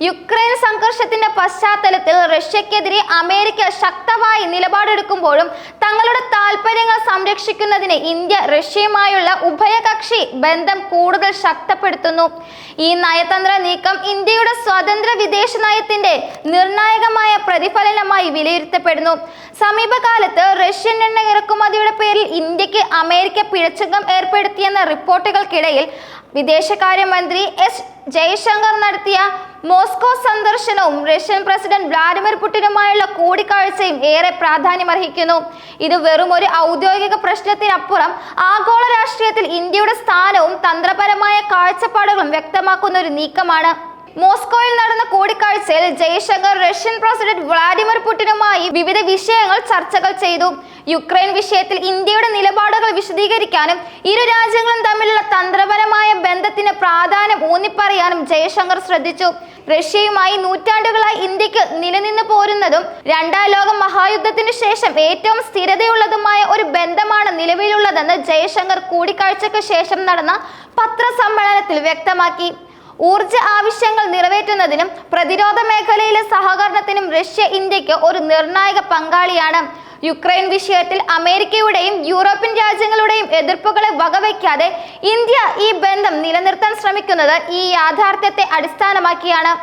Ukraine സംഘർഷത്തിന്റെ പശ്ചാത്തലത്തിൽ റഷ്യക്കെതിരെ America ശക്തമായി നിലപാടെടുക്കുമ്പോഴും തങ്ങളുടെ താൽപര്യങ്ങൾ സംരക്ഷിക്കുന്നതിന് ഇന്ത്യ റഷ്യയുമായുള്ള ഉഭയകക്ഷി ബന്ധം കൂടുതൽ ശക്തപ്പെടുത്തുന്നു. ഈ നയതന്ത്ര നീക്കം ഇന്ത്യയുടെ സ്വതന്ത്ര വിദേശ നയത്തിന്റെ നിർണായകമായ പ്രതിഫലനമായി വിലയിരുത്തപ്പെടുന്നു. സമീപകാലത്ത് റഷ്യൻ എണ്ണ ഇറക്കുമതിയുടെ പേരിൽ ഇന്ത്യയ്ക്ക് അമേരിക്ക പിഴച്ചുകം ഏർപ്പെടുത്തിയെന്ന റിപ്പോർട്ടുകൾക്കിടയിൽ വിദേശകാര്യമന്ത്രി എസ് ജയശങ്കർ നടത്തിയ മോസ്കോ സന്ദർശനവും റഷ്യൻ പ്രസിഡന്റ് വ്ളാഡിമിർ പുടിനുമായുള്ള കൂടിക്കാഴ്ചയും ഏറെ പ്രാധാന്യമർഹിക്കുന്നു. ഇത് വെറും ഒരു ഔദ്യോഗിക പ്രശ്നത്തിനപ്പുറം ആഗോള രാഷ്ട്രീയത്തിൽ ഇന്ത്യയുടെ സ്ഥാനവും തന്ത്രപരമായ കാഴ്ചപ്പാടുകളും വ്യക്തമാക്കുന്ന ഒരു നീക്കമാണ്. മോസ്കോയിൽ നടന്ന കൂടിക്കാഴ്ചയിൽ ജയശങ്കർ റഷ്യൻ പ്രസിഡന്റ് വ്ളാഡിമിർ പുടിനുമായി വിവിധ വിഷയങ്ങൾ ചർച്ചകൾ ചെയ്തു. യുക്രൈൻ വിഷയത്തിൽ ഇന്ത്യയുടെ നിലപാടുകൾ വിശദീകരിക്കാനും ഇരു രാജ്യങ്ങളും തന്ത്രപരമായ ബന്ധത്തിന് പ്രാധാന്യം ഊന്നിപ്പറയാനും ജയശങ്കർ ശ്രദ്ധിച്ചു. റഷ്യയുമായി നൂറ്റാണ്ടുകളായി ഇന്ത്യയ്ക്ക് നിലനിന്ന് പോരുന്നതും രണ്ടാം ലോക മഹായുദ്ധത്തിന് ശേഷം ഏറ്റവും സ്ഥിരതയുള്ളതുമായ ഒരു ബന്ധമാണ് നിലവിലുള്ളതെന്ന് ജയശങ്കർ കൂടിക്കാഴ്ചയ്ക്ക് ശേഷം നടന്ന പത്രസമ്മേളനത്തിൽ വ്യക്തമാക്കി. ഊർജ ആവശ്യങ്ങൾ നിറവേറ്റുന്നതിനും പ്രതിരോധ മേഖലയിലെ സഹകരണത്തിനും റഷ്യ ഇന്ത്യയ്ക്ക് ഒരു നിർണായക പങ്കാളിയാണ്. യുക്രൈൻ വിഷയത്തിൽ അമേരിക്കയുടെയും യൂറോപ്യൻ എതിർപ്പുകളെ വകവയ്ക്കാതെ ഇന്ത്യ ഈ ബന്ധം നിലനിർത്താൻ ശ്രമിക്കുന്നത് ഈ യാഥാർത്ഥ്യത്തെ അടിസ്ഥാനമാക്കിയാണ്.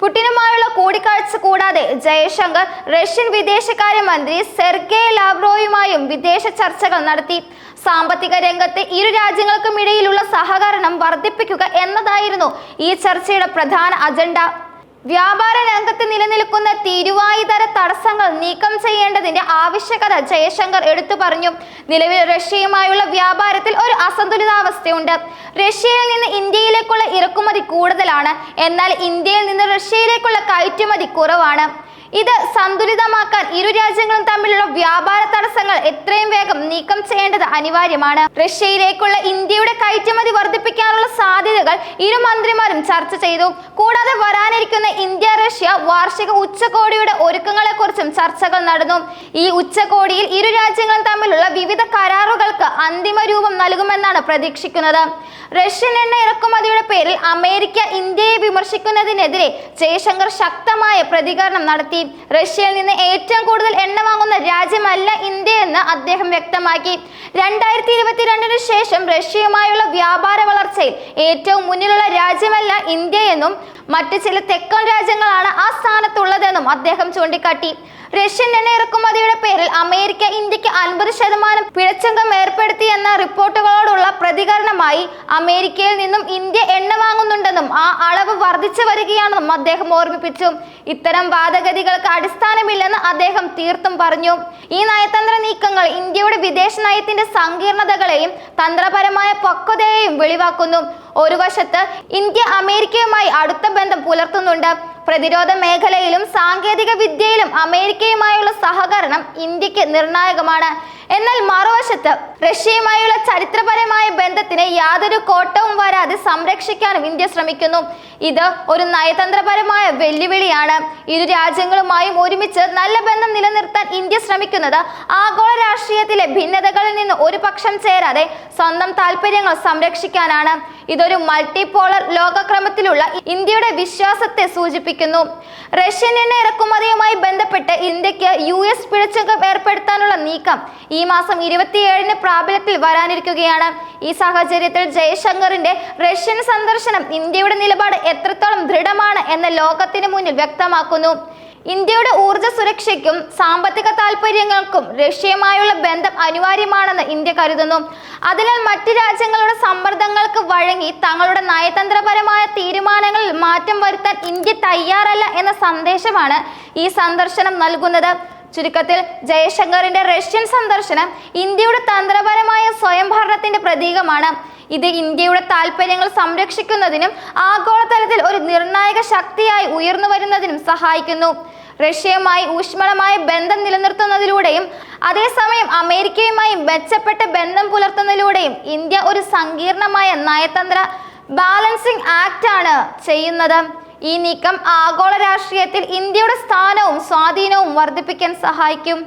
പുടിനുമായുള്ള കൂടിക്കാഴ്ച കൂടാതെ ജയശങ്കർ റഷ്യൻ വിദേശകാര്യമന്ത്രി സെർഗെ ലാവ്രോയുമായും വിദേശ ചർച്ചകൾ നടത്തി. സാമ്പത്തിക രംഗത്തെ ഇരു രാജ്യങ്ങൾക്കും ഇടയിലുള്ള സഹകരണം വർദ്ധിപ്പിക്കുക എന്നതായിരുന്നു ഈ ചർച്ചയുടെ പ്രധാന അജണ്ട. വ്യാപാര രംഗത്ത് നിലനിൽക്കുന്ന തിരുവായുധര തടസ്സങ്ങൾ നീക്കം ചെയ്യേണ്ടതിന്റെ ആവശ്യകത ജയശങ്കർ എടുത്തു പറഞ്ഞു. നിലവിൽ റഷ്യയുമായുള്ള വ്യാപാരത്തിൽ ഒരു അസന്തുലിതാവസ്ഥയുണ്ട്. റഷ്യയിൽ നിന്ന് ഇന്ത്യയിലേക്കുള്ള ഇറക്കുമതി കൂടുതലാണ്. എന്നാൽ ഇന്ത്യയിൽ നിന്ന് റഷ്യയിലേക്കുള്ള കയറ്റുമതി കുറവാണ്. ഇത് സന്തുലിതമാക്കാൻ ഇരു രാജ്യങ്ങളും തമ്മിലുള്ള വ്യാപാര തടസ്സങ്ങൾ എത്രയും വേഗം നീക്കം ചെയ്യേണ്ടത് അനിവാര്യമാണ്. റഷ്യയിലേക്കുള്ള ഇന്ത്യയുടെ കയറ്റുമതി വർദ്ധിപ്പിക്കാനുള്ള സാധ്യതകൾ ഇരു മന്ത്രിമാരും ചർച്ച ചെയ്തു. കൂടാതെ വരാനിരിക്കുന്ന ഇന്ത്യ റഷ്യ വാർഷിക ഉച്ചകോടിയുടെ ഒരുക്കങ്ങളെക്കുറിച്ചും ചർച്ചകൾ നടന്നു. ഈ ഉച്ചകോടിയിൽ ഇരു രാജ്യങ്ങളും തമ്മിലുള്ള വിവിധ കരാറുകൾക്ക് അന്തിമ രൂപം നൽകുമെന്നാണ് പ്രതീക്ഷിക്കുന്നത്. റഷ്യൻ എണ്ണ ഇറക്കുമതിയുടെ പേരിൽ അമേരിക്ക ഇന്ത്യയെ വിമർശിക്കുന്നതിനെതിരെ ജയശങ്കർ ശക്തമായ പ്രതികരണം നടത്തി. റഷ്യയിൽ നിന്ന് ഏറ്റവും കൂടുതൽ എണ്ണ വാങ്ങുന്ന രാജ്യമല്ല ഇന്ത്യ എന്ന് അദ്ദേഹം വ്യക്തമാക്കി. രണ്ടായിരത്തി ഇരുപത്തിരണ്ടിന് ശേഷം റഷ്യയുമായുള്ള വ്യാപാര വളർച്ചയിൽ ഏറ്റവും മുന്നിലുള്ള രാജ്യമല്ല ഇന്ത്യ എന്നും മറ്റു ചില തെക്കൻ രാജ്യങ്ങളാണ് ആ സ്ഥാനത്തുള്ളതെന്നും അദ്ദേഹം ചൂണ്ടിക്കാട്ടി. റഷ്യൻ എണ്ണ ഇറക്കുമതിയുടെ പേരിൽ അമേരിക്ക ഇന്ത്യയ്ക്ക് അൻപത് ശതമാനം പിഴച്ചങ്കം ഏർപ്പെടുത്തിയെന്ന റിപ്പോർട്ടുകളോടുള്ള പ്രതികരണമായി അമേരിക്കയിൽ നിന്നും ഇന്ത്യ എണ്ണ വാങ്ങുന്നുണ്ടെന്നും ആ അളവ് വർദ്ധിച്ചു വരികയാണെന്നും അദ്ദേഹം ഓർമ്മിപ്പിച്ചു. ഇത്തരം വാദഗതികൾക്ക് അടിസ്ഥാനമില്ലെന്ന് അദ്ദേഹം തീർത്തും പറഞ്ഞു. ഈ നയതന്ത്ര നീക്കങ്ങൾ ഇന്ത്യയുടെ വിദേശ നയത്തിന്റെ സങ്കീർണതകളെയും തന്ത്രപരമായ പക്വതയെയും വെളിവാക്കുന്നു. ഒരു വശത്ത് ഇന്ത്യ അമേരിക്കയുമായി അടുത്ത ബന്ധം പുലർത്തുന്നുണ്ട്. പ്രതിരോധ മേഖലയിലും സാങ്കേതിക വിദ്യയിലും അമേരിക്കയുമായുള്ള സഹകരണം ഇന്ത്യയ്ക്ക് നിർണായകമാണ്. എന്നാൽ മറുവശത്ത് റഷ്യയുമായുള്ള ചരിത്രപരമായ ബന്ധത്തിന് യാതൊരു കോട്ടവും വരാതെ സംരക്ഷിക്കാനും ഇന്ത്യ ശ്രമിക്കുന്നു. ഇത് ഒരു നയതന്ത്രപരമായ വെല്ലുവിളിയാണ്. ഇരു രാജ്യങ്ങളുമായും ഒരുമിച്ച് നല്ല ബന്ധം നിലനിർത്താൻ ഇന്ത്യ ശ്രമിക്കുന്നത് ആഗോള രാഷ്ട്രീയത്തിലെ ഭിന്നതകളിൽ നിന്ന് ഒരു പക്ഷം ചേരാതെ സ്വന്തം താല്പര്യങ്ങൾ സംരക്ഷിക്കാനാണ്. ഇതൊരു മൾട്ടിപോളർ ലോകക്രമത്തിലുള്ള ഇന്ത്യയുടെ വിശ്വാസത്തെ സൂചിപ്പിക്കുന്നു. റഷ്യൻ എണ്ണ ഇറക്കുമതിയുമായി ബന്ധപ്പെട്ട് ഇന്ത്യയ്ക്ക് യു എസ് പിഴച്ചുകം ഏർപ്പെടുത്താനുള്ള നീക്കം മാസം ഇരുപത്തിയേഴിന് പ്രാബല്യത്തിൽ വരാനിരിക്കുകയാണ്. ഈ സാഹചര്യത്തിൽ ജയശങ്കറിന്റെ റഷ്യൻ സന്ദർശനം ഇന്ത്യയുടെ നിലപാട് എത്രത്തോളം ദൃഢമാണ് എന്ന് ലോകത്തിന് മുന്നിൽ വ്യക്തമാക്കുന്നു. ഇന്ത്യയുടെ ഊർജ സുരക്ഷയ്ക്കും സാമ്പത്തിക താൽപര്യങ്ങൾക്കും റഷ്യയുമായുള്ള ബന്ധം അനിവാര്യമാണെന്ന് ഇന്ത്യ കരുതുന്നു. അതിനാൽ മറ്റു രാജ്യങ്ങളുടെ സമ്മർദ്ദങ്ങൾക്ക് വഴങ്ങി തങ്ങളുടെ നയതന്ത്രപരമായ തീരുമാനങ്ങളിൽ മാറ്റം വരുത്താൻ ഇന്ത്യ തയ്യാറല്ല എന്ന സന്ദേശമാണ് ഈ സന്ദർശനം നൽകുന്നത്. ചുരുക്കത്തിൽ ജയശങ്കറിന്റെ റഷ്യൻ സന്ദർശനം ഇന്ത്യയുടെ തന്ത്രപരമായ സ്വയംഭരണത്തിന്റെ പ്രതീകമാണ്. ഇത് ഇന്ത്യയുടെ താൽപ്പര്യങ്ങൾ സംരക്ഷിക്കുന്നതിനും ആഗോളതലത്തിൽ ഒരു നിർണായക ശക്തിയായി ഉയർന്നു വരുന്നതിനും സഹായിക്കുന്നു. റഷ്യയുമായി ഊഷ്മളമായ ബന്ധം നിലനിർത്തുന്നതിലൂടെയും അതേസമയം അമേരിക്കയുമായി മെച്ചപ്പെട്ട ബന്ധം പുലർത്തുന്നതിലൂടെയും ഇന്ത്യ ഒരു സങ്കീർണമായ നയതന്ത്ര ബാലൻസിംഗ് ആക്ട് ആണ് ചെയ്യുന്നത്. ഈ നീക്കം ആഗോള രാഷ്ട്രീയത്തിൽ ഇന്ത്യയുടെ സ്ഥാനവും സ്വാധീനവും വർദ്ധിപ്പിക്കാൻ സഹായിക്കും.